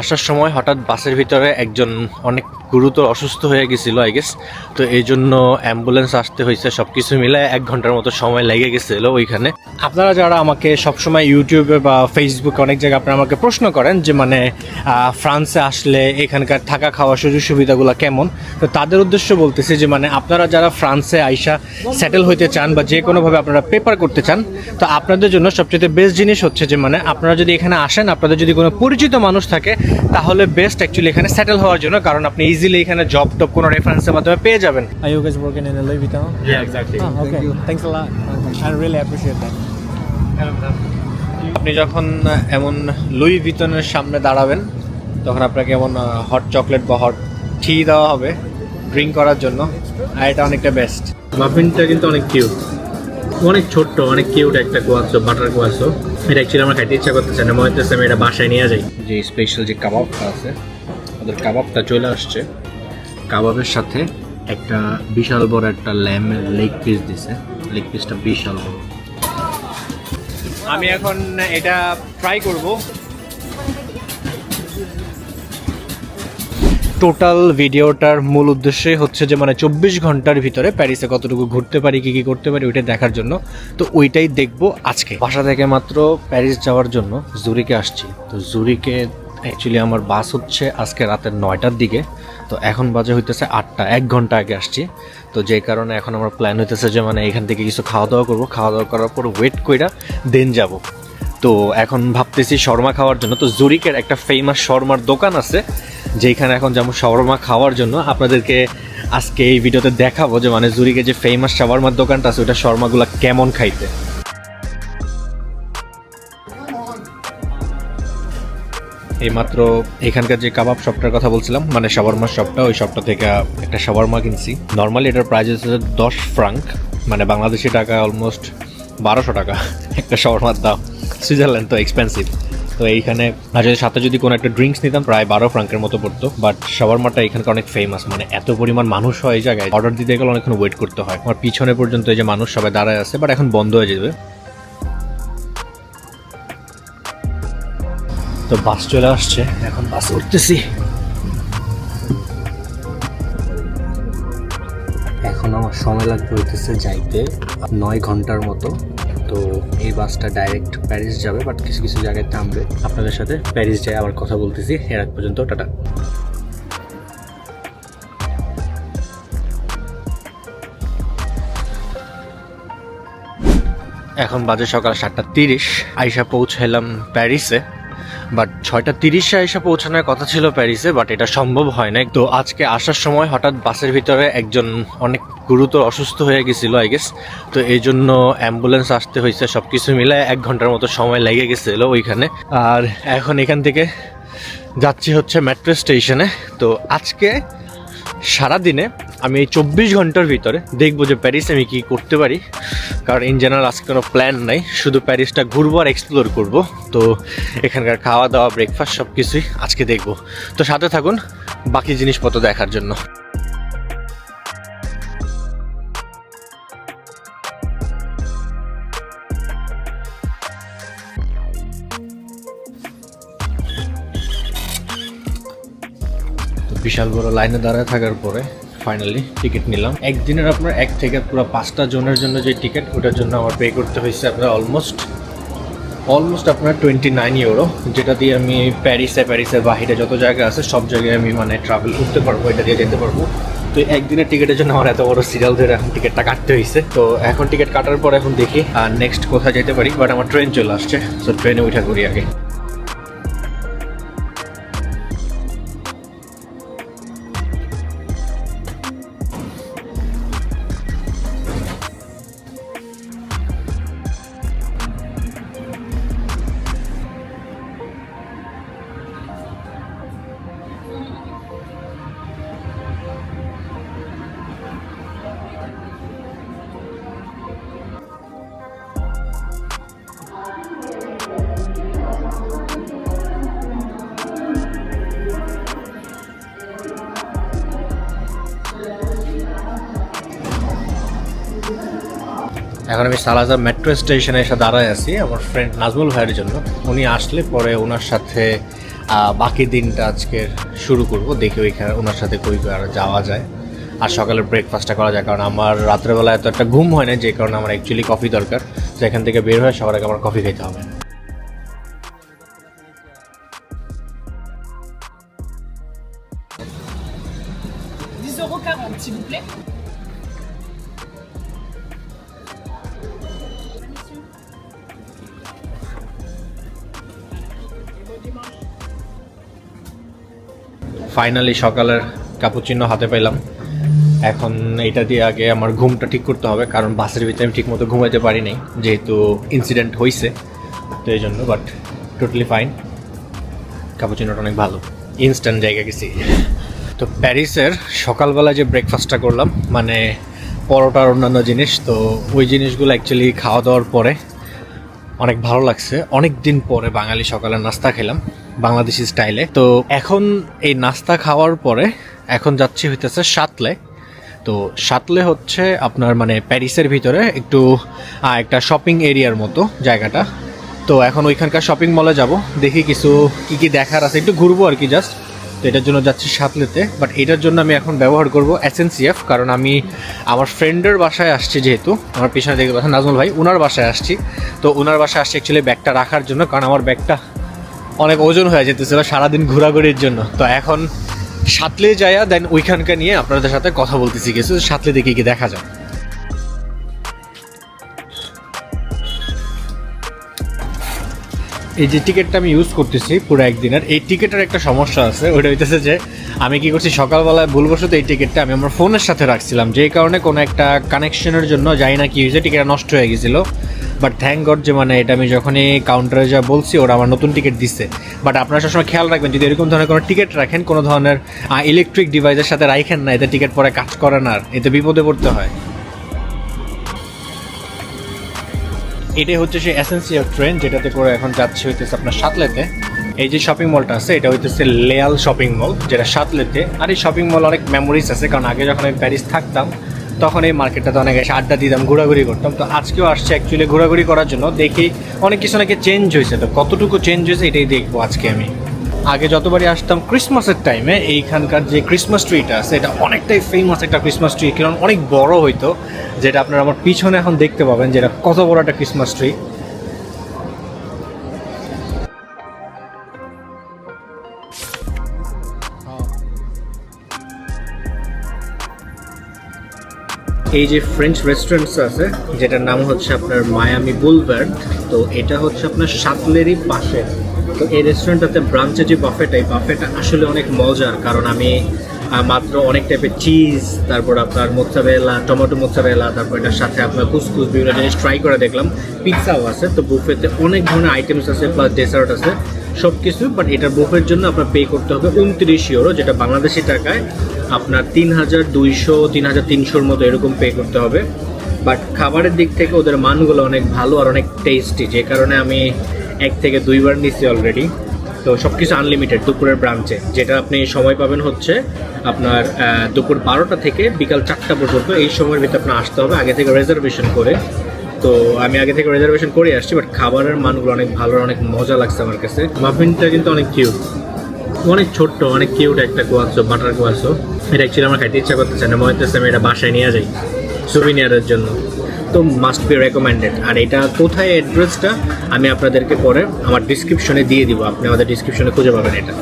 আসার সময় হঠাৎ বাসের ভিতরে একজন অনেক গুরুতর অসুস্থ হয়ে গেছিল আই গেস তো এই জন্য অ্যাম্বুলেন্স আসতে হয়েছে সব কিছু মিলে এক ঘণ্টার মতো সময় লেগে গেছিল ওইখানে। আপনারা যারা আমাকে সবসময় ইউটিউবে বা ফেসবুকে অনেক জায়গায় আপনারা আমাকে প্রশ্ন করেন যে মানে ফ্রান্সে আসলে এখানকার থাকা খাওয়া সুযোগ সুবিধাগুলো কেমন? তো তাদের উদ্দেশ্য বলতেছি যে মানে আপনারা যারা ফ্রান্সে আইসা সেটেল হইতে চান বা যে কোনোভাবে আপনারা পেপার করতে চান, তো আপনাদের জন্য সবচেয়ে বেস্ট জিনিস হচ্ছে যে মানে আপনারা যদি এখানে আসেন, আপনাদের যদি কোনো পরিচিত মানুষ থাকে তাহলে বেস্ট অ্যাকচুয়ালি এখানে সেটেল হওয়ার জন্য কারণ আপনি ইজিলি এখানে জব টব কোনো রেফারেন্সের মাধ্যমে পেয়ে যাবেন guys working in a Louis Vuitton? Yeah, exactly. Oh, okay. Thanks a lot. I really আপনি যখন এমন লুই ভিতনের সামনে দাঁড়াবেন তখন আপনাকে এমন হট চকলেট বা হট টি দেওয়া হবে ড্রিঙ্ক করার জন্য আর এটা অনেকটা বেস্ট মাফিনটা কিন্তু অনেক কিউট অনেক ছোট্ট অনেক কিউট একটা কোয়াসো বাটার কোয়াসো এটা অ্যাকচুয়ালি আমার খাইতে ইচ্ছা করতেছে না মনে হচ্ছে আমি এটা বাসায় নিয়ে যাই। যে স্পেশাল যে কাবাবটা আছে ওদের কাবাবটা চলে আসছে। কাবাবের সাথে একটা বিশাল বড় একটা ল্যামের লেগ পিস দিছে। লেগ পিসটা বিশাল বড়। আমি এখন এটা ট্রাই করব। টোটাল ভিডিওটার মূল উদ্দেশ্যই হচ্ছে যে মানে চব্বিশ ঘণ্টার ভিতরে প্যারিসে কতটুকু ঘুরতে পারি, কি কি করতে পারি ওইটা দেখার জন্য। তো ওইটাই দেখব আজকে। বাসা থেকে মাত্র প্যারিস যাওয়ার জন্য জুরিকে আসছি। তো জুরিকে অ্যাকচুয়ালি আমার বাস হচ্ছে আজকে রাতের নয়টার দিকে। তো এখন বাজে হইতেছে আটটা, এক ঘণ্টা আগে আসছি। তো যে কারণে এখন আমার প্ল্যান হইতেছে যে মানে এখান থেকে কিছু খাওয়া দাওয়া করব। খাওয়া দাওয়া করার পর ওয়েট কইরা দেন যাব। তো এখন ভাবতেছি শর্মা খাওয়ার জন্য। তো জুরিকের একটা ফেমাস শর্মার দোকান আছে। যেখানে এখন যেমন শর্মা খাওয়ার জন্য আপনাদেরকে আজকে এই ভিডিওতে দেখাবো যে মানে জুরিকে যে ফেমাস শাওয়ারমার দোকানটা আছে, ওইটা শর্মাগুলো কেমন খাইতে। এইমাত্র এখানকার যে কাবাব শপটার কথা বলছিলাম মানে শাওয়ারমার শপটা ওই শপটা থেকে একটা শাওয়ারমা কিনছি। নর্মালি এটার প্রাইস হচ্ছে দশ ফ্রাঙ্ক মানে বাংলাদেশি টাকা অলমোস্ট বারোশো টাকা। একটা শাওয়ারমার দাম। সুইজারল্যান্ড তো এক্সপেন্সিভ তো এইখানে যদি সাথে যদি কোনো একটা ড্রিঙ্কস নিতাম, প্রায় বারো ফ্রাঙ্কের মতো পড়তো। বাট শাওয়ারমাটা এখানকার অনেক ফেমাস মানে এত পরিমাণ মানুষ হয় এই জায়গায়। অর্ডার দিতে গেলে অনেকক্ষণ ওয়েট করতে হয়। আমার পিছনে পর্যন্ত এই যে মানুষ সবাই দাঁড়ায় আছে বাট এখন বন্ধ হয়ে যাবে। তো বাস চলে আসছে। এখন বাস উঠতেছি। এখন আমার সময় লাগবে হইতেছে যাইতে নয় ঘণ্টার মতো। তো এই বাসটা ডাইরেক্ট প্যারিস যাবে বাট কিছু কিছু জায়গায় থামবে। আপনাদের সাথে প্যারিস যায় আবার কথা বলতেছি। এর আগ পর্যন্ত, টাটা। এখন বাজে সকাল সাতটা তিরিশ। আইসা পৌঁছালাম প্যারিসে। বাট ছয়টা তিরিশে এসে পৌঁছানোর কথা ছিল প্যারিসে, বাট এটা সম্ভব হয় না তো আজকে আসার সময় হঠাৎ বাসের ভিতরে একজন অনেক গুরুতর অসুস্থ হয়ে গেছিল আই গেস তো এই জন্য অ্যাম্বুলেন্স আসতে হয়েছে সব কিছু মিলে এক ঘণ্টার মতো সময় লেগে গেছিল ওইখানে। আর এখন এখান থেকে যাচ্ছি হচ্ছে মেট্রো স্টেশনে তো আজকে সারাদিনে আমি এই চব্বিশ ঘণ্টার ভিতরে দেখব যে প্যারিস আমি কি করতে পারি। কারণ ইন জেনারেল আজকে কোনো প্ল্যান নাই, শুধু প্যারিসটা ঘুরবো আর এক্সপ্লোর করব। তো এখানকার খাওয়া দাওয়া ব্রেকফাস্ট সব কিছুই আজকে দেখব। তো সাথে থাকুন, বাকি জিনিসপত্র দেখার জন্য। বিশাল বড় লাইনে দাঁড়ায় থাকার পরে ফাইনালি টিকিট নিলাম। একদিনের আপনার এক থেকে পুরো পাঁচটা জনের জন্য যে টিকিট ওটার জন্য আমার পে করতে হয়েছে আপনার অলমোস্ট অলমোস্ট আপনার টোয়েন্টি নাইন ইউরো যেটা দিয়ে আমি প্যারিসে প্যারিসের বাহিরে যত জায়গা আছে, সব জায়গায় আমি মানে ট্রাভেল করতে পারব, এটা দিয়ে যেতে পারব। তো একদিনের টিকিটের জন্য আমার এত বড় সিরিয়াল ধরে এখন টিকিটটা কাটতে হয়েছে। তো এখন টিকিট কাটার পর এখন দেখি, আর নেক্সট কোথায় যেতে পারি বাট আমার ট্রেন চলে আসছে তো ট্রেনে উঠা করি আগে। এখন আমি সালাজার মেট্রো স্টেশনে এসে দাঁড়ায় আছি আমার ফ্রেন্ড নাজমুল ভাইয়ের জন্য। উনি আসলে পরে ওনার সাথে বাকি দিনটা আজকে শুরু করব দেখি ওইখানে ওনার সাথে কই আর যাওয়া যায়। আর সকালে ব্রেকফাস্টটা করা যায় কারণ আমার রাত্রেবেলা এত একটা ঘুম হয় না যে কারণে আমার অ্যাকচুয়ালি কফি দরকার। তো এখান থেকে বের হয়ে সবার আগে আমার কফি খেতে হবে। 10,40 euros, s'il vous plaît. Finally সকালের কাপুচিনো হাতে পেলাম এখন এটা দিয়ে আগে আমার ঘুমটা ঠিক করতে হবে, কারণ বাসের ভিতরে আমি ঠিকমতো ঘুমাইতে পারি নাই, যেহেতু ইনসিডেন্ট হয়েছে তো এই জন্য বাট টোটালি ফাইন কাপুচিনোটা অনেক ভালো ইনস্ট্যান্ট জায়গা গেছি। তো প্যারিসের সকালবেলা যে ব্রেকফাস্টটা করলাম মানে পরোটার অন্যান্য জিনিস, তো ওই জিনিসগুলো অ্যাকচুয়ালি খাওয়া দাওয়ার পরে অনেক ভালো লাগছে। অনেক দিন পরে বাঙালি সকালে নাস্তা খেলাম। বাংলাদেশি স্টাইলে। তো এখন এই নাস্তা খাওয়ার পরে এখন যাচ্ছি হইতেছে সাতলে। তো সাতলে হচ্ছে আপনার মানে প্যারিসের ভিতরে একটু একটা শপিং এরিয়ার মতো জায়গাটা। তো এখন ওইখানকার শপিং মলে যাব, দেখি কিছু কি কি দেখার আছে। একটু ঘুরবো আর কি জাস্ট তো এটার জন্য যাচ্ছি সাতলেতে। বাট এটার জন্য আমি এখন ব্যবহার করব এসএনসিএফ কারণ আমি আমার ফ্রেন্ডের বাসায় আসছি যেহেতু, আমার পিছনে দেখতে পাচ্ছেন নাজমুল ভাই ওনার বাসায় আসছি। তো ওনার বাসায় আসছি অ্যাকচুয়ালি ব্যাগটা রাখার জন্য, কারণ আমার ব্যাগটা অনেক ওজন হয়ে যেতেছিল সারাদিন ঘোরাঘুরির জন্য। তো এখন সাতলে যায়া দেন ওইখানকার নিয়ে আপনাদের সাথে কথা বলতেছি। কিছু সাতলে দেখি কি দেখা যায়? এই যে টিকিটটা আমি ইউজ করতেছি পুরো একদিনের, এই টিকিটের একটা সমস্যা আছে। ওইটা হইতেছে যে, আমি কি করছি, সকালবেলায় ভুলবশত এই টিকিটটা আমি আমার ফোনের সাথে রাখছিলাম। যেই কারণে কোনো একটা কানেকশনের জন্য জানি না কি হয়েছে টিকিটটা নষ্ট হয়ে গেছিল। বাট থ্যাংক গড যে মানে এটা আমি যখনই কাউন্টারে যা বলছি, ওরা আমার নতুন টিকিট দিচ্ছে বাট আপনারা সবসময় খেয়াল রাখবেন, যদি এরকম ধরনের কোনো টিকিট রাখেন, কোনো ধরনের ইলেকট্রিক ডিভাইসের সাথে রাখেন না, এতে টিকিট পরে কাজ করে না আর, এতে বিপদে পড়তে হয়। এটাই হচ্ছে সেই এসেন্সিয়াল ট্রেন যেটাতে করে এখন যাচ্ছে হইতেছে আপনার সাতলেতে। এই যে শপিং মলটা আছে, এটা হইতেছে লেয়াল শপিং মল যেটা সাতলেতে। আর এই শপিং মল অনেক মেমোরিজ আছে, কারণ আগে যখন আমি প্যারিস থাকতাম, তখন এই মার্কেটটাতে অনেক এসে আড্ডা দিতাম, ঘোরাঘুরি করতাম। তো আজকেও আসছে অ্যাকচুয়ালি ঘোরাঘুরি করার জন্য। দেখি অনেক কিছু নাকি চেঞ্জ হয়েছে তো কতটুকু চেঞ্জ হয়েছে এটাই দেখব আজকে আমি। আগে যতবারই আসতাম ক্রিসমাসের টাইমে এইখানকার যে ক্রিসমাস ট্রিটা আছে, এটা অনেকটাই ফেমাস একটা ক্রিসমাস ট্রি কারণ অনেক বড় হইতো, যেটা আপনারা আমার পিছনে এখন দেখতে পাবেন যেটা কত বড় একটা ক্রিসমাস ট্রি এই যে ফ্রেঞ্চ রেস্টুরেন্টস আছে, যেটার নাম হচ্ছে আপনার মায়ামি বুলভার্ড তো এটা হচ্ছে আপনার সাতলেরই পাশে। তো এই রেস্টুরেন্টটাতে ব্রাঞ্চে যে বাফেটা এই বাফেটা আসলে অনেক মজার। কারণ আমি মাত্র অনেক টাইপের চিজ তারপর আপনার মোচ্চাবেলা টমেটো মোচ্চাবেলা তারপর এটার সাথে আপনার কুসকুস বিভিন্ন জিনিস ট্রাই করে দেখলাম। পিৎজাও আছে, তো বুফেতে অনেক ধরনের আইটেমস আছে প্লাস ডেসার্ট আছে সব কিছু বাট এটার বুফের জন্য আপনার পে করতে হবে উনত্রিশ ইউরো যেটা বাংলাদেশি টাকায় আপনার তিন হাজার দুইশো, তিন হাজার তিনশোর মতো এরকম পে করতে হবে। বাট খাবারের দিক থেকে ওদের মানগুলো অনেক ভালো আর অনেক টেস্টি যে কারণে আমি এক থেকে দুইবার নিচ্ছি অলরেডি তো সব কিছু আনলিমিটেড দুপুরের ব্রাঞ্চে যেটা আপনি সময় পাবেন হচ্ছে আপনার দুপুর বারোটা থেকে বিকাল চারটা পর্যন্ত। এই সময়ের ভিতরে আপনার আসতে হবে, আগে থেকে রিজার্ভেশন করে। তো আমি আগে থেকে রিজার্ভেশন করে আসছি বাট খাবারের মানগুলো অনেক ভালো, অনেক মজা লাগছে আমার কাছে। মাফিনটা কিন্তু অনেক কিউট অনেক ছোট্ট, অনেক কিউট একটা কোয়াসো বাটার কোয়াসো এটা অ্যাকচুয়ালি আমার খাইতে ইচ্ছা করতেছে না, মনে হচ্ছে আমি এটা বাসায় নিয়ে যাই। সুভিনিয়ারের জন্য। তো মাস্ট বি রেকমেন্ডেড আর এটা কোথায় অ্যাড্রেসটা আমি আপনাদেরকে পরে আমার ডিসক্রিপশনে দিয়ে দিব। আপনি আমাদের ডিসক্রিপশনে খুঁজে পাবেন এটা।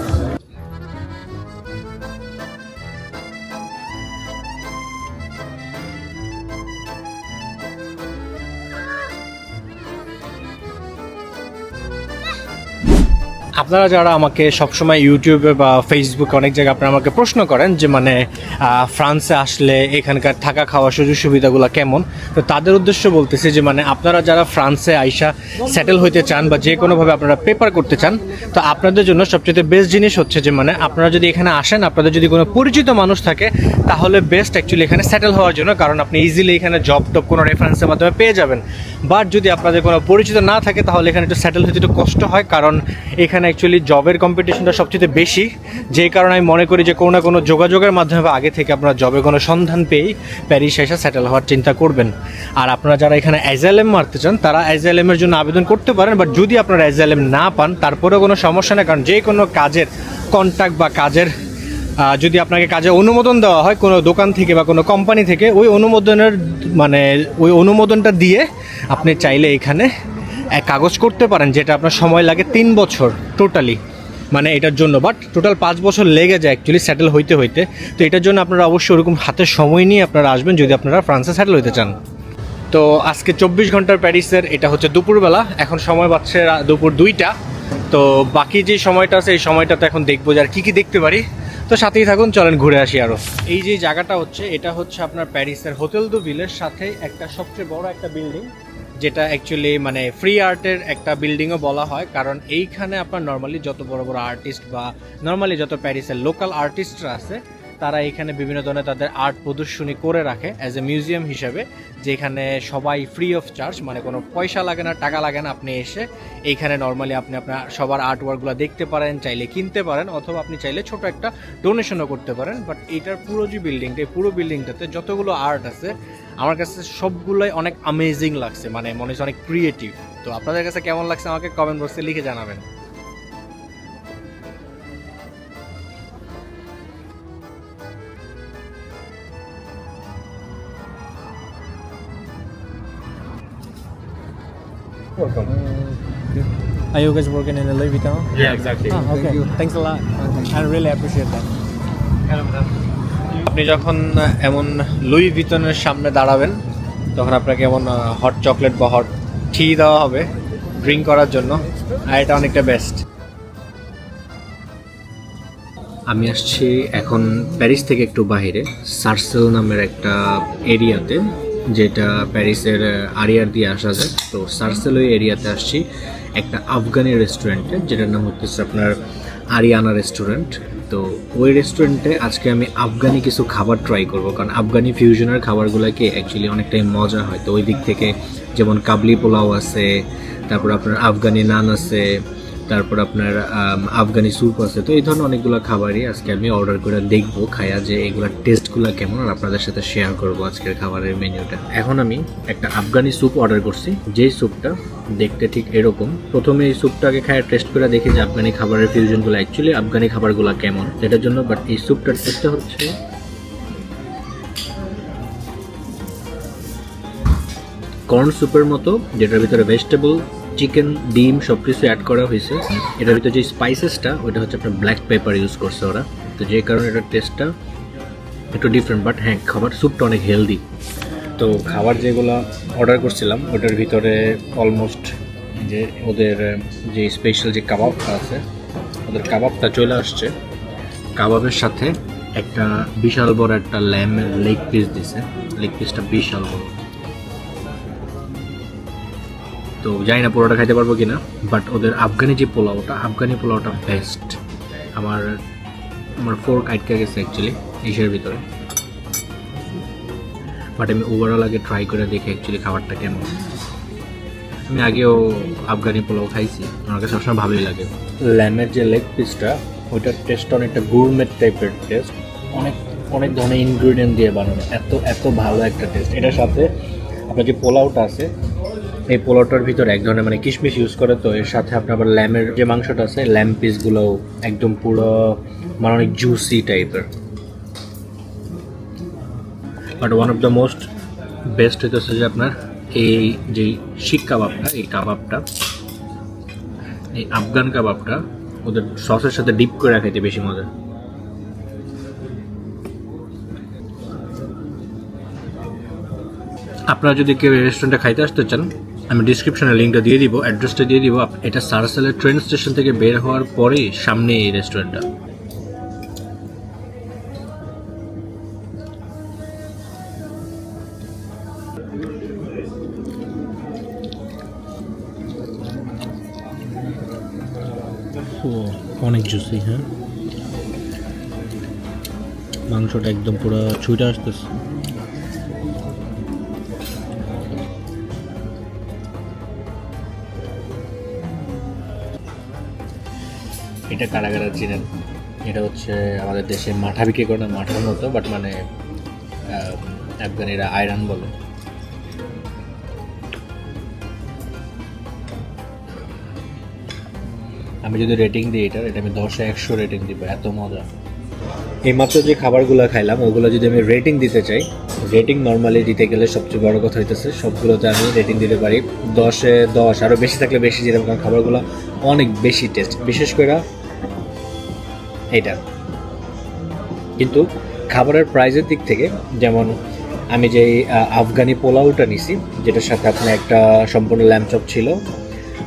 আপনারা যারা আমাকে সবসময় ইউটিউবে বা ফেসবুকে অনেক জায়গায় আপনারা আমাকে প্রশ্ন করেন যে মানে ফ্রান্সে আসলে এখানকার থাকা খাওয়া সুযোগ সুবিধাগুলো কেমন? তো তাদের উদ্দেশ্য বলতেছি যে মানে আপনারা যারা ফ্রান্সে আইসা সেটেল হইতে চান বা যে কোনোভাবে আপনারা পেপার করতে চান, তো আপনাদের জন্য সবচেয়ে বেস্ট জিনিস হচ্ছে যে মানে আপনারা যদি এখানে আসেন, আপনাদের যদি কোনো পরিচিত মানুষ থাকে, তাহলে বেস্ট অ্যাকচুয়ালি এখানে সেটেল হওয়ার জন্য, কারণ আপনি ইজিলি এখানে জব টব কোনো রেফারেন্সের মাধ্যমে পেয়ে যাবেন। বাট যদি আপনাদের কোনো পরিচিত না থাকে, তাহলে এখানে একটু সেটেল হতে একটু কষ্ট হয়, কারণ এখানে অ্যাকচুয়ালি জবের কম্পিটিশনটা সবচেয়ে বেশি। যেই কারণে আমি মনে করি যে কোনো না কোনো যোগাযোগের মাধ্যমে আগে থেকে আপনারা জবে কোনো সন্ধান পেয়েই প্যারিস এসে সেটেল হওয়ার চিন্তা করবেন। আর আপনারা যারা এখানে অ্যাজালেম মারতে চান, তারা অ্যাজালেমের জন্য আবেদন করতে পারেন বাট যদি আপনারা অ্যাজালেম না পান, তারপরেও কোনো সমস্যা নেই, কারণ যে কোনো কাজের কন্ট্যাক্ট বা কাজের যদি আপনাকে কাজে অনুমোদন দেওয়া হয়, কোনো দোকান থেকে বা কোনো কোম্পানি থেকে, ওই অনুমোদনের মানে ওই অনুমোদনটা দিয়ে আপনি চাইলে এখানে কাগজ করতে পারেন যেটা আপনার সময় লাগে তিন বছর টোটালি মানে এটার জন্য বাট টোটাল পাঁচ বছর লেগে যায় অ্যাকচুয়ালি সেটেল হইতে হইতে। তো এটার জন্য আপনারা অবশ্যই ওরকম হাতে সময় নিয়ে আপনারা আসবেন যদি আপনারা ফ্রান্সে সেটেল হইতে চান। তো আজকে চব্বিশ ঘণ্টার প্যারিসের এটা হচ্ছে দুপুরবেলা, এখন সময় পাচ্ছে দুপুর দুইটা। তো বাকি যে সময়টা আছে, এই সময়টা তো এখন দেখব যে আর কী কী দেখতে পারি। তো সাথেই থাকুন, চলেন ঘুরে আসি আরও এই যে জায়গাটা হচ্ছে, এটা হচ্ছে আপনার প্যারিসের হোটেল দু ভিলের সাথে একটা সবচেয়ে বড় একটা বিল্ডিং যেটা অ্যাকচুয়ালি মানে ফ্রি আর্টের একটা বিল্ডিংও বলা হয়, কারণ এইখানে আপনার নর্মালি যত বড় বড় আর্টিস্ট বা নর্মালি যত প্যারিসের লোকাল আর্টিস্টরা আছে তারা এখানে বিভিন্ন ধরনের তাদের আর্ট প্রদর্শনী করে রাখে অ্যাজ এ মিউজিয়াম হিসেবে, যেখানে সবাই ফ্রি অফ চার্জ মানে কোনো পয়সা লাগে না, টাকা লাগে না, আপনি এসে এইখানে নর্মালি আপনি আপনার সবার আর্ট ওয়ার্কগুলো দেখতে পারেন, চাইলে কিনতে পারেন, অথবা আপনি চাইলে ছোট একটা ডোনেশনও করতে পারেন। বাট এটার পুরো যে বিল্ডিংটা এই পুরো বিল্ডিংটাতে যতগুলো আর্ট আছে, আমার কাছে সবগুলোই অনেক আমেজিং লাগছে মানে মনে হচ্ছে অনেক ক্রিয়েটিভ তো আপনাদের কাছে কেমন লাগছে আমাকে কমেন্ট বক্সে লিখে জানাবেন। Are you guys working in a Louis Vuitton? Yeah, exactly. Ah, okay. Thank Thanks a lot. I really appreciate that. আপনি যখন এমন লুই ভিতনের সামনে দাঁড়াবেন তখন আপনাকে এমন হট চকলেট বা হট টি দেওয়া হবে ড্রিঙ্ক করার জন্য আর এটা অনেকটা বেস্ট আমি আসছি এখন প্যারিস থেকে একটু বাইরে সার্সেল নামের একটা এরিয়াতে যেটা প্যারিসের আরিয়ার দিয়ে আসা যায়। তো সার্সেল এরিয়াতে আসছি। একটা আফগানি রেস্টুরেন্টে, যেটার নাম হচ্ছে আপনার আরিয়ানা রেস্টুরেন্ট। তো ওই রেস্টুরেন্টে আজকে আমি আফগানি কিছু খাবার ট্রাই করব, কারণ আফগানি ফিউশনের খাবারগুলোকে অ্যাকচুয়ালি অনেকটাই মজা হয়। তো ওই দিক থেকে যেমন কাবলি পোলাও আছে, তারপর আপনার আফগানি নান আছে তারপর আপনার আফগানি স্যুপ আছে। তো এই ধরনের অনেকগুলো খাবারই আজকে আমি অর্ডার করে দেখব, খায়া যে এগুলোর টেস্টগুলো কেমন, আর আপনাদের সাথে শেয়ার করব আজকের খাবারের মেনুটা এখন আমি একটা আফগানি স্যুপ অর্ডার করছি। যেই স্যুপটা দেখতে ঠিক এরকম। প্রথমে এই স্যুপটাকে খায় টেস্ট করে দেখি যে আফগানি খাবারের ফিউশনগুলো অ্যাকচুয়ালি আফগানি খাবারগুলো কেমন। এটার জন্য বাট এই স্যুপটার টেস্টটা হচ্ছে কর্ন স্যুপের মতো, যেটার ভিতরে ভেজিটেবল চিকেন ডিম সব কিছু অ্যাড করা হয়েছে। এটার ভিতরে যে স্পাইসেসটা ওটা হচ্ছে আপনার ব্ল্যাক পেপার ইউজ করছে ওরা। তো যে কারণে এটার টেস্টটা একটু ডিফারেন্ট বাট হ্যাঁ খাবার স্যুপটা অনেক হেলদি তো খাবার যেগুলো অর্ডার করছিলাম, ওটার ভিতরে অলমোস্ট যে ওদের, যে স্পেশাল যে কাবাবটা আছে, ওদের কাবাবটা চলে আসছে। কাবাবের সাথে একটা বিশাল বড় একটা ল্যামের লেগ পিস দিছে। লেগ পিসটা বিশাল বড়। তো জানি না পোলাওটা খাইতে পারব কিনা বাট ওদের আফগানি যে পোলাওটা, আফগানি পোলাওটা বেস্ট আমার আমার ফোর্ক আটকে গেছে অ্যাকচুয়ালি ইসের ভিতরে। বাট আমি ওভারঅল আগে ট্রাই করে দেখি অ্যাকচুয়ালি খাবারটা কেমন। আমি আগেও আফগানি পোলাও খাইছি, আমার কাছে সবসময় ভালোই লাগে। ল্যামের যে লেগ পিসটা ওইটার টেস্ট অনেকটা গুরমেট টাইপের টেস্ট অনেক অনেক ধরনের ইনগ্রিডিয়েন্ট দিয়ে বানানো, এত এত ভালো একটা টেস্ট এটার সাথে আপনার যে পোলাওটা আছে এই পোলাওটার ভিতরে এক ধরনের মানে কিশমিশ ইউজ করে, তো এর সাথে আপনার আবার ল্যামের যে মাংসটা আছে, ল্যাম পিসগুলোও একদম পুরো মানে অনেক জুসি টাইপের but one of the most best হইতেছে যে আপনার এই যে শিক কাবাবটা, এই কাবাবটা, এই আফগান কাবাবটা, ওদের সসের সাথে ডিপ করে খাইতে বেশি মজা। আপনারা যদি কেউ রেস্টুরেন্টে খাইতে আসতে চান আমি ডিসক্রিপশনে লিঙ্কটা দিয়ে দিব অ্যাড্রেসটা দিয়ে দিব। এটা সারাসালের ট্রেন স্টেশন থেকে বের হওয়ার পরেই সামনে এই রেস্টুরেন্টটা অনেক জুসি হ্যাঁ? মাংসটা একদম পুরো ছুটে আসতেছে। এটা কারা কারা চিনেন এটা হচ্ছে আমাদের দেশে মাঠা বিক্রি করে না মাঠার মতো বাট মানে আফগানিরা আয়রন বলে। আমি যদি রেটিং দিই এটার, এটা আমি দশে একশো রেটিং দিব, এত মজা। এইমাত্র যে খাবারগুলো খাইলাম, ওগুলো যদি আমি রেটিং দিতে চাই রেটিং নর্মালি দিতে গেলে সবচেয়ে বড় কথা হইতেছে, সবগুলোতে আমি রেটিং দিতে পারি। দশে দশ আরও বেশি থাকলে বেশি যেরকম কারণ খাবারগুলো অনেক বেশি টেস্ট বিশেষ করে এটা কিন্তু খাবারের প্রাইজের দিক থেকে, যেমন আমি যে আফগানি পোলাওটা নিছি, যেটার সাথে আপনার একটা সম্পূর্ণ ল্যাম্পচপ ছিল,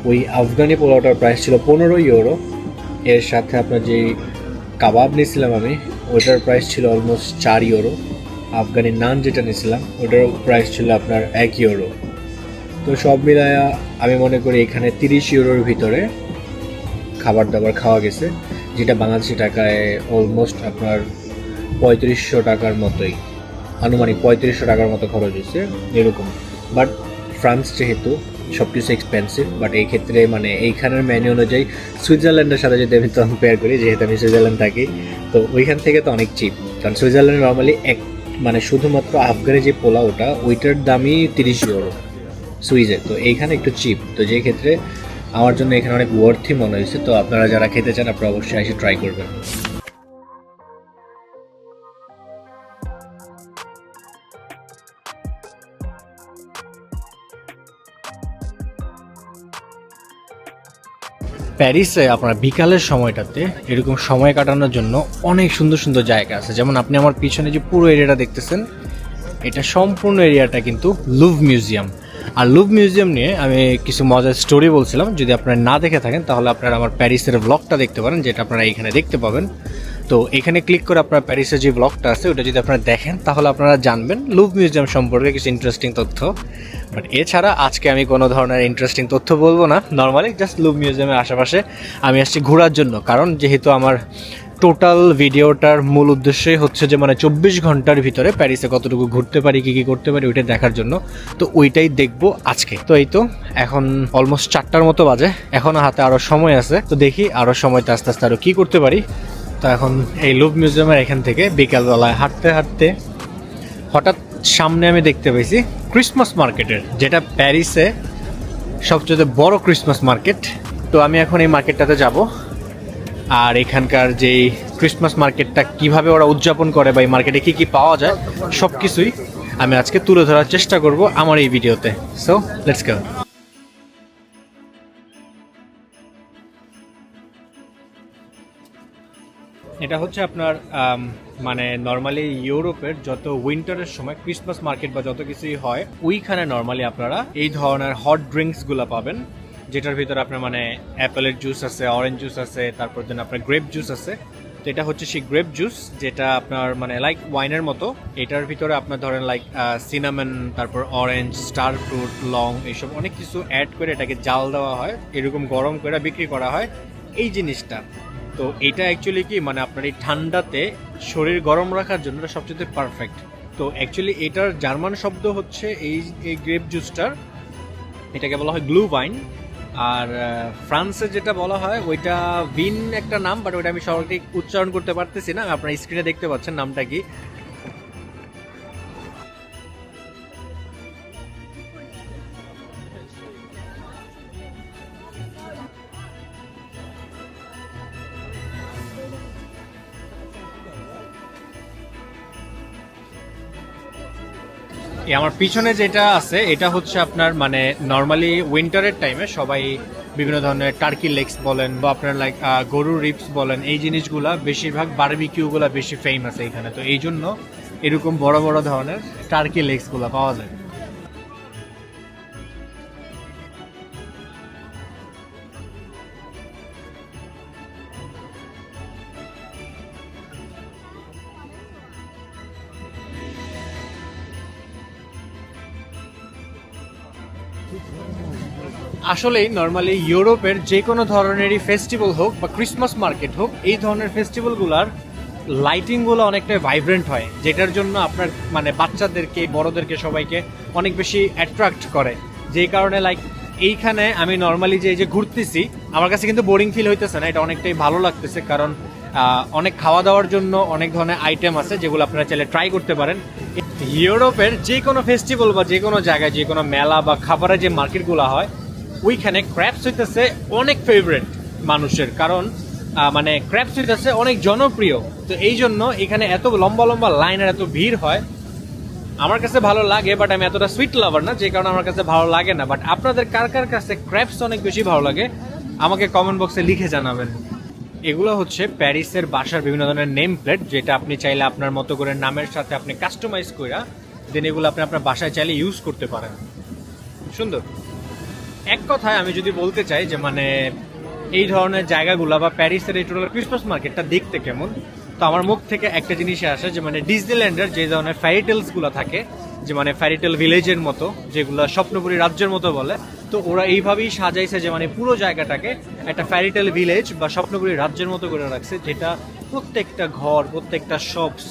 ওই আফগানি পোলাওটার প্রাইস ছিল পনেরো ইউরো এর সাথে আপনার যে কাবাব নিয়েছিলাম আমি ওটার প্রাইস ছিল অলমোস্ট চার ইউরো আফগানি নান যেটা নিয়েছিলাম ওটার প্রাইস ছিল আপনার এক ইউরো তো সব মিলায়া আমি মনে করি এখানে তিরিশ ইউরোর ভিতরে খাবার দাবার খাওয়া গেছে, যেটা বাংলাদেশি টাকায় অলমোস্ট আপনার পঁয়ত্রিশশো টাকার মতোই। আনুমানিক পঁয়ত্রিশশো টাকার মতো খরচ হয়েছে, এরকম। বাট ফ্রান্স যেহেতু সব কিছু এক্সপেন্সিভ বাট এই ক্ষেত্রে মানে এইখানের মেনু অনুযায়ী সুইজারল্যান্ডের সাথে যদি আমি কম্পেয়ার করি, যেহেতু আমি সুইজারল্যান্ড থাকি, তো ওইখান থেকে তো অনেক চিপ কারণ সুইজারল্যান্ডে নর্মালি এক মানে শুধুমাত্র আফগানি যে পোলাওটা, ওইটার দামই তিরিশ ইউরো সুইজে, তো এইখানে একটু চিপ তো যে ক্ষেত্রে আমার জন্য এখানে অনেক ওয়ার্থই মনে হয়েছে, তো আপনারা যারা খেতে চান, আপনারা অবশ্যই এসে ট্রাই করবেন। প্যারিসে আপনার বিকালের সময়টাতে এরকম সময় কাটানোর জন্য অনেক সুন্দর সুন্দর জায়গা আছে। যেমন আপনি আমার পিছনে যে পুরো এরিয়াটা দেখতেছেন, এটা সম্পূর্ণ এরিয়াটা কিন্তু লুভ মিউজিয়াম আর লুভ মিউজিয়াম নিয়ে আমি কিছু মজার স্টোরি বলছিলাম। যদি আপনারা না দেখে থাকেন, তাহলে আপনারা আমার প্যারিসের ব্লগটা দেখতে পারেন, যেটা আপনারা এখানে দেখতে পাবেন। তো এখানে ক্লিক করে আপনার প্যারিসের যে ব্লগটা আছে, ওটা যদি আপনারা দেখেন, তাহলে আপনারা জানবেন লুভ মিউজিয়াম সম্পর্কে কিছু ইন্টারেস্টিং তথ্য। বাট এছাড়া আজকে আমি কোনো ধরনের ইন্টারেস্টিং তথ্য বলব না। নর্মালি জাস্ট লুভ মিউজিয়ামের আশেপাশে আমি আসছি ঘোরার জন্য। কারণ যেহেতু আমার টোটাল ভিডিওটার মূল উদ্দেশ্যই হচ্ছে যে মানে চব্বিশ ঘণ্টার ভিতরে প্যারিসে কতটুকু ঘুরতে পারি, কী কী করতে পারি, ওইটা দেখার জন্য। তো ওইটাই দেখব আজকে। তো এই তো, এখন অলমোস্ট চারটার মতো বাজে। এখনও হাতে আরও সময় আছে। তো দেখি আরও সময়তে আস্তে আস্তে আরও কী করতে পারি। তো এখন এই লুভ মিউজিয়ামের এখান থেকে বিকালবেলায় হাঁটতে হাঁটতে হঠাৎ সামনে আমি দেখতে পেয়েছি ক্রিসমাস মার্কেটের, যেটা প্যারিসে সবচেয়ে বড় ক্রিসমাস মার্কেট। তো আমি এখন এই মার্কেটটাতে যাব। আর এখানকার যেই ক্রিসমাস মার্কেটটা কীভাবে ওরা উদযাপন করে বা এই মার্কেটে কি কি পাওয়া যায় সব কিছুই আমি আজকে তুলে ধরার চেষ্টা করব আমার এই ভিডিওতে। সো লেটস গো এটা হচ্ছে আপনার মানে নর্মালি ইউরোপের যত উইন্টারের সময় ক্রিসমাস মার্কেট বা যত কিছুই হয়, ওইখানে নর্মালি আপনারা এই ধরনের হট ড্রিঙ্কসগুলা পাবেন। যেটার ভিতরে আপনার মানে অ্যাপেলের জুস আছে অরেঞ্জ জুস আছে, তারপর দেন আপনার গ্রেপ জুস আছে। তো এটা হচ্ছে সেই গ্রেপ জুস যেটা আপনার মানে লাইক ওয়াইনের মতো। এটার ভিতরে আপনার ধরেন লাইক সিনামেন তারপর অরেঞ্জ স্টার ফ্রুট লং এইসব অনেক কিছু অ্যাড করে এটাকে জাল দেওয়া হয়, এরকম গরম করে বিক্রি করা হয় এই জিনিসটা। তো এটা অ্যাকচুয়ালি কি মানে আপনার এই ঠান্ডাতে শরীর গরম রাখার জন্য এটা সবচেয়ে পারফেক্ট তো অ্যাকচুয়ালি এটার জার্মান শব্দ হচ্ছে এই এই গ্রেপ জুসটার এটাকে বলা হয় গ্লু ওয়াইন আর ফ্রান্সে যেটা বলা হয়, ওইটা ভিন একটা নাম বাট ওইটা আমি সঠিক উচ্চারণ করতে পারতেছি না। আপনার স্ক্রিনে দেখতে পাচ্ছেন নামটা কি। আমার পিছনে যেটা আছে, এটা হচ্ছে আপনার মানে নর্মালি উইন্টারের টাইমে সবাই বিভিন্ন ধরনের টার্কি লেগস বলেন বা আপনার লাইক গরুর রিপস বলেন, এই জিনিসগুলা বেশিরভাগ বারবিকিউগুলা বেশি ফেমাস এখানে তো এই জন্য এরকম বড় বড় ধরনের টার্কি লেগসগুলো পাওয়া যায়। আসলেই নর্মালি ইউরোপের যে কোনো ধরনেরই ফেস্টিভ্যাল হোক বা ক্রিসমাস মার্কেট হোক, এই ধরনের ফেস্টিভ্যালগুলোর লাইটিংগুলো অনেকটাই ভাইব্রেন্ট হয়, যেটার জন্য আপনার মানে বাচ্চাদেরকে, বড়দেরকে সবাইকে অনেক বেশি অ্যাট্রাক্ট করে। যেই কারণে লাইক এইখানে আমি নর্মালি যে এই যে ঘুরতেছি, আমার কাছে কিন্তু বোরিং ফিল হইতেছে না, এটা অনেকটাই ভালো লাগতেছে কারণ অনেক খাওয়া দাওয়ার জন্য অনেক ধরনের আইটেম আছে যেগুলো আপনারা চাইলে ট্রাই করতে পারেন। ইউরোপের যে কোনো ফেস্টিভ্যাল বা যে কোনো জায়গায় যে কোনো মেলা বা খাবারের যে মার্কেটগুলো হয় ওইখানে ক্র্যাপস হইতেছে অনেক ফেভারেট মানুষের, কারণ মানে ক্র্যাপস হইতেছে অনেক জনপ্রিয়। তো এই জন্য এখানে এত লম্বা লম্বা লাইনের এত ভিড় হয়। আমার কাছে ভালো লাগে বাট আমি এতটা সুইট লাভার না, যে কারণে আমার কাছে ভালো লাগে না। বাট আপনাদের কার কার কাছে ক্র্যাপস অনেক বেশি ভালো লাগে, আমাকে কমেন্ট বক্সে লিখে জানাবেন। এগুলো হচ্ছে প্যারিসের বাসার বিভিন্ন ধরনের নেম প্লেট যেটা আপনি চাইলে আপনার মতো করে নামের সাথে আপনি কাস্টমাইজ কইরা দেন এগুলো আপনি আপনার বাসায় চাইলে ইউজ করতে পারেন। সুন্দর? এক কথায় আমি যদি বলতে চাই যে মানে এই ধরনের জায়গাগুলো বা প্যারিসের এই টোটাল ক্রিসমাস মার্কেটটা দেখতে কেমন? তো আমার মুখ থেকে একটা জিনিসে আসে যে মানে ডিজনিল্যান্ডের যে ধরনের ফ্যারিটেলসগুলো থাকে, যে মানে ফ্যারিটেল ভিলেজের মতো, যেগুলো স্বপ্নপুরী রাজ্যের মতো বলে, তো ওরা এইভাবেই সাজাইছে যে মানে পুরো জায়গাটাকে একটা ফ্যারিটেল ভিলেজ বা স্বপ্নপুরী রাজ্যের মতো করে রাখছে, যেটা প্রত্যেকটা ঘর, প্রত্যেকটা শপস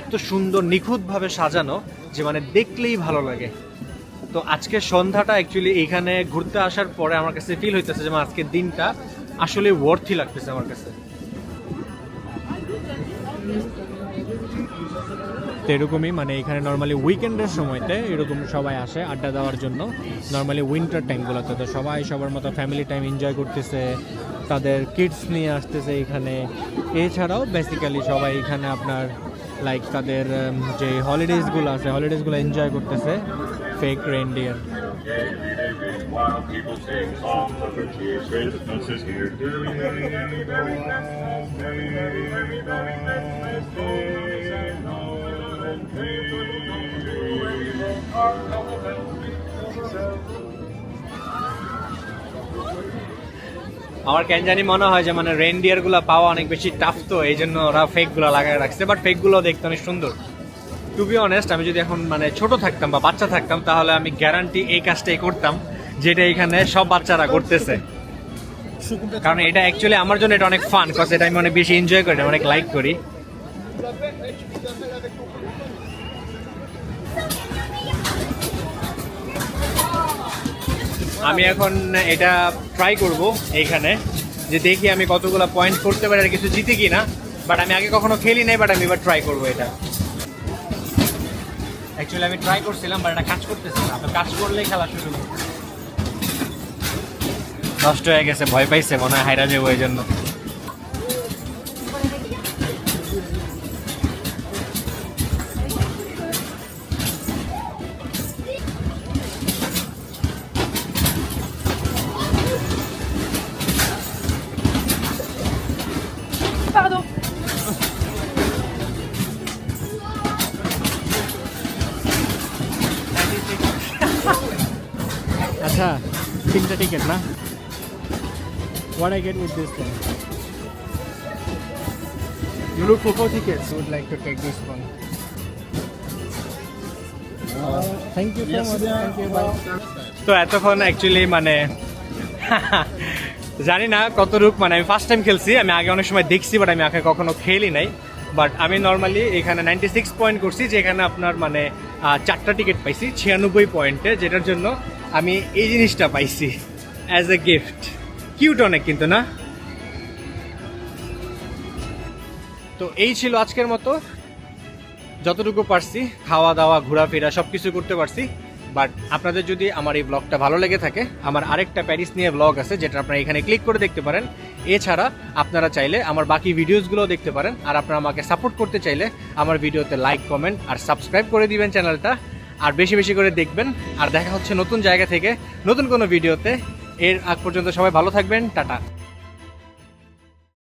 এত সুন্দর নিখুঁতভাবে সাজানো, যে মানে দেখলেই ভালো লাগে। তো আজকে সন্ধ্যাটা অ্যাকচুয়ালি এখানে ঘুরতে আসার পরে আমার কাছে ফিল হইতেছে যে আজকের দিনটা আসলে ওয়ার্থি লাগতেছে আমার কাছে। তো এরকমই মানে এখানে নর্মালি উইকেন্ডের সময়তে এরকম সবাই আসে আড্ডা দেওয়ার জন্য। নর্মালি উইন্টার টাইমগুলোতে তো সবাই সবার মতো ফ্যামিলি টাইম এনজয় করতেছে, তাদের কিডস নিয়ে আসতেছে এখানে। এছাড়াও বেসিক্যালি সবাই এখানে আপনার লাইক তাদের যে হলিডেজগুলো আছে হলিডেজগুলো এনজয় করতেছে। Is here. আমার কেন জানি মনে হয় যে মানে রেন্ডিয়ারগুলা পাওয়া অনেক বেশি টাফ তো এই জন্য ওরা ফেকগুলো লাগায় রাখছে বাট ফেকগুলো দেখতে অনেক সুন্দর টু বি অনেস্ট আমি যদি এখন মানে ছোট থাকতাম বা বাচ্চা থাকতাম, তাহলে আমি গ্যারান্টি এই কাজটাই করতাম, যেটা এখানে সব বাচ্চারা করতেছে। কারণ এটা অ্যাকচুয়ালি আমার জন্য এটা অনেক ফান কজ এটা আমি অনেক বেশি এনজয় করি, অনেক লাইক করি। আমি এখন এটা ট্রাই করব এইখানে যে দেখি আমি কতগুলো পয়েন্ট করতে পারি আর কিছু জিতে কিনা। বাট আমি আগে কখনো খেলি নাই বাট আমি এবার ট্রাই করব এটা। অ্যাকচুয়ালি আমি ট্রাই করছিলাম বাট এটা কাজ করতেছে না তো কাজ করলেই খেলা শুরু। নষ্ট হয়ে গেছে, ভয় পাইছে, মনে হয় হাইরা যাব এই জন্য What I get with this one? You look for four tickets. I would like to take this one. Uh, thank you so much. Thank you. Bye. তো এতক্ষণ অ্যাকচুয়ালি মানে জানি না কত রূপ মানে আমি ফার্স্ট টাইম খেলছি আমি আগে অনেক সময় দেখছি বাট আমি আগে কখনো খেলি নাই বাট আমি নর্মালি এখানে নাইনটি সিক্স পয়েন্ট করছি যেখানে আপনার মানে চারটা টিকিট পাইছি ছিয়ানব্বই পয়েন্টে যেটার জন্য আমি এই জিনিসটা পাইছি অ্যাজ এ গিফট কিউট অনেক কিন্তু, না? তো এই ছিল আজকের মতো। যতটুকু পারছি খাওয়া দাওয়া ঘোরাফেরা সব কিছু করতে পারছি। বাট আপনাদের যদি আমার এই ব্লগটা ভালো লেগে থাকে, আমার আরেকটা প্যারিস নিয়ে ব্লগ আছে, যেটা আপনারা এখানে ক্লিক করে দেখতে পারেন। এছাড়া আপনারা চাইলে আমার বাকি ভিডিওসগুলো দেখতে পারেন। আর আপনারা আমাকে সাপোর্ট করতে চাইলে আমার ভিডিওতে লাইক কমেন্ট আর সাবস্ক্রাইব করে দিবেন চ্যানেলটা আর বেশি বেশি করে দেখবেন। আর দেখা হচ্ছে নতুন জায়গা থেকে নতুন কোনো ভিডিওতে এর আগ পর্যন্ত সবাই ভালো থাকবেন টাটা।